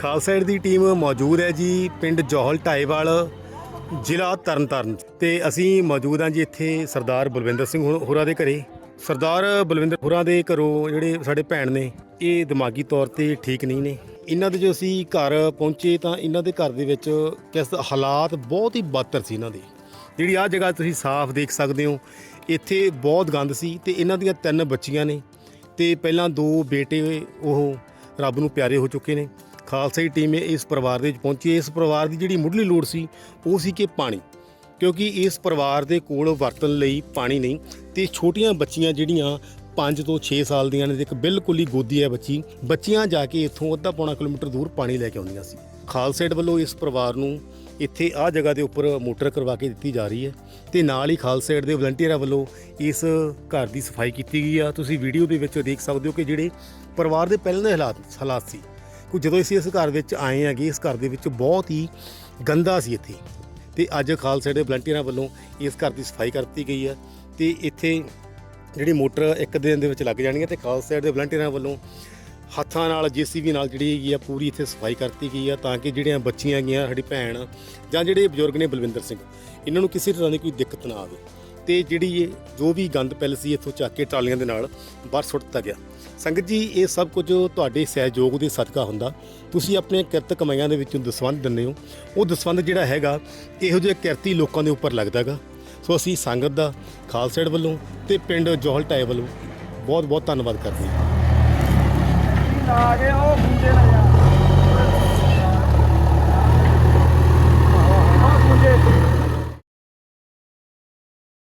Khalsa aid ਦੀ team ਮੌਜੂਦ ਹੈ ਜੀ, ਪਿੰਡ ਜੋਹਲ ਢਾਈਵਾਲ, ਜ਼ਿਲ੍ਹਾ ਤਰਨਤਾਰਨ ਤੇ ਅਸੀਂ ਮੌਜੂਦ ਹਾਂ ਜੀ ਇੱਥੇ ਸਰਦਾਰ ਬਲਵਿੰਦਰ ਸਿੰਘ ਹੋਰਾਂ ਦੇ ਘਰੇ। ਸਰਦਾਰ ਬਲਵਿੰਦਰ ਹੋਰਾਂ ਦੇ ਘਰੋਂ ਜਿਹੜੇ ਸਾਡੇ ਭੈਣ ਨੇ, ਇਹ ਦਿਮਾਗੀ ਤੌਰ ਤੇ ਠੀਕ ਨਹੀਂ ਨੇ। ਇਹਨਾਂ ਦੇ ਜੋ ਅਸੀਂ ਘਰ ਪਹੁੰਚੇ ਤਾਂ ਇਹਨਾਂ ਦੇ ਘਰ ਦੇ ਵਿੱਚ ਕਿਸ ਹਾਲਾਤ ਬਹੁਤ ਹੀ ਬਦਤਰ ਸੀ ਇਹਨਾਂ ਦੇ। ਜਿਹੜੀ ਆਹ ਜਗ੍ਹਾ ਤੁਸੀਂ ਸਾਫ਼ ਦੇਖ ਸਕਦੇ ਹੋ, ਇੱਥੇ ਬਹੁਤ ਗੰਦ ਸੀ ਤੇ ਇਹਨਾਂ ਦੀਆਂ ਤਿੰਨ ਬੱਚੀਆਂ ਨੇ ਤੇ ਪਹਿਲਾਂ ਦੋ ਬੇਟੇ ਉਹ ਰੱਬ ਨੂੰ ਪਿਆਰੇ ਹੋ ਚੁੱਕੇ ਨੇ। ਖਾਲਸਾ ਦੀ ਟੀਮ ਇਸ ਪਰਿਵਾਰ ਦੇ ਵਿੱਚ ਪਹੁੰਚੀ ਇਸ ਪਰਿਵਾਰ ਦੀ ਜਿਹੜੀ ਮੁੱਢਲੀ ਲੋੜ ਸੀ, ਉਹ ਸੀ ਕਿ ਪਾਣੀ। ਕਿਉਂਕਿ ਇਸ ਪਰਿਵਾਰ ਦੇ ਕੋਲ ਵਰਤਣ ਲਈ ਪਾਣੀ ਨਹੀਂ, ਤੇ ਛੋਟੀਆਂ ਬੱਚੀਆਂ ਜਿਹੜੀਆਂ 5 ਤੋਂ 6 ਸਾਲ ਦੀਆਂ ਨੇ, ਤੇ ਇੱਕ ਬਿਲਕੁਲ ਹੀ ਗੋਦੀ ਹੈ ਬੱਚੀ, ਬੱਚੀਆਂ ਜਾ ਕੇ ਇੱਥੋਂ ਅੱਧਾ ਪੌਣਾ ਕਿਲੋਮੀਟਰ ਦੂਰ ਪਾਣੀ ਲੈ ਕੇ ਆਉਂਦੀਆਂ ਸੀ। ਖਾਲਸਾ ਵੱਲੋਂ ਇਸ ਪਰਿਵਾਰ ਨੂੰ ਇੱਥੇ ਆਹ ਜਗ੍ਹਾ ਦੇ ਉੱਪਰ ਮੋਟਰ ਕਰਵਾ ਕੇ ਦਿੱਤੀ ਜਾ ਰਹੀ ਹੈ, ਤੇ ਨਾਲ ਹੀ ਖਾਲਸਾ ਦੇ ਵਲੰਟੀਅਰਾਂ ਵੱਲੋਂ ਇਸ ਘਰ ਦੀ ਸਫ਼ਾਈ ਕੀਤੀ ਗਈ ਆ। ਤੁਸੀਂ ਵੀਡੀਓ ਦੇ ਵਿੱਚ ਦੇਖ ਸਕਦੇ ਹੋ ਕਿ ਜਿਹੜੇ ਪਰਿਵਾਰ ਦੇ ਪਹਿਲਾਂ ਦੇ ਹਾਲਾਤ ਹਾਲਾਤ ਸੀ। ਕਿ ਜਦੋਂ ਅਸੀਂ ਇਸ ਘਰ ਵਿੱਚ ਆਏ ਆਂਗੇ ਇਸ ਘਰ ਦੇ ਵਿੱਚ ਬਹੁਤ ਹੀ ਗੰਦਾ ਸੀ ਇੱਥੇ। ਤੇ ਅੱਜ ਖਾਲਸਾ ਦੇ ਵਲੰਟੀਅਰਾਂ ਵੱਲੋਂ ਇਸ ਘਰ ਦੀ ਸਫ਼ਾਈ ਕਰਤੀ ਗਈ ਹੈ ਤੇ ਇੱਥੇ ਜਿਹੜੀ ਮੋਟਰ ਇੱਕ ਦਿਨ ਦੇ ਵਿੱਚ ਲੱਗ ਜਾਣੀ ਹੈ ਤੇ ਖਾਲਸਾ ਦੇ ਵਲੰਟੀਅਰਾਂ ਵੱਲੋਂ ਹੱਥਾਂ ਨਾਲ, ਜੀਸੀਬੀ ਨਾਲ ਜਿਹੜੀ ਹੈਗੀ ਆ, ਪੂਰੀ ਇੱਥੇ ਸਫ਼ਾਈ ਕਰਤੀ ਗਈ ਆ ਤਾਂ ਕਿ ਜਿਹੜੀਆਂ ਬੱਚੀਆਂ ਹੈਗੀਆਂ, ਸਾਡੀ ਭੈਣ ਜਾਂ ਜਿਹੜੇ ਬਜ਼ੁਰਗ ਨੇ ਬਲਵਿੰਦਰ ਸਿੰਘ, ਇਹਨਾਂ ਨੂੰ ਕਿਸੇ ਤਰ੍ਹਾਂ ਦੀ ਕੋਈ ਦਿੱਕਤ ਨਾ ਆਵੇ। ਤੇ ਜਿਹੜੀ ਇਹ ਜੋ ਵੀ ਗੰਦ ਪੈਲ ਸੀ ਇੱਥੋਂ ਚੱਕ ਕੇ ਟਰਾਲੀਆਂ ਦੇ ਨਾਲ ਬਾਹਰ ਸੁੱਟ ਦਿੱਤਾ ਗਿਆ। ਸੰਗਤ ਜੀ, ਇਹ ਸਭ ਕੁਝ ਤੁਹਾਡੇ ਸਹਿਯੋਗ ਦੇ ਸਦਕਾ ਹੁੰਦਾ। ਤੁਸੀਂ ਆਪਣੇ ਕਿਰਤ ਕਮਾਈਆਂ ਦੇ ਵਿੱਚੋਂ ਦਸਵੰਧ ਦਿੰਦੇ ਹੋ। ਉਹ ਦਸਵੰਧ ਜਿਹੜਾ ਹੈਗਾ, ਇਹੋ ਜਿਹੇ ਕਿਰਤੀ ਲੋਕਾਂ ਦੇ ਉੱਪਰ ਲੱਗਦਾਗਾ ਸੋ ਅਸੀਂ ਸੰਗਤ ਦਾ, ਖਾਲਸਾ ਵੱਲੋਂ ਤੇ ਪਿੰਡ ਜੋਹਲ ਟਾਏ ਵੱਲੋਂ ਬਹੁਤ ਬਹੁਤ ਧੰਨਵਾਦ ਕਰਦੇ ਹਾਂ।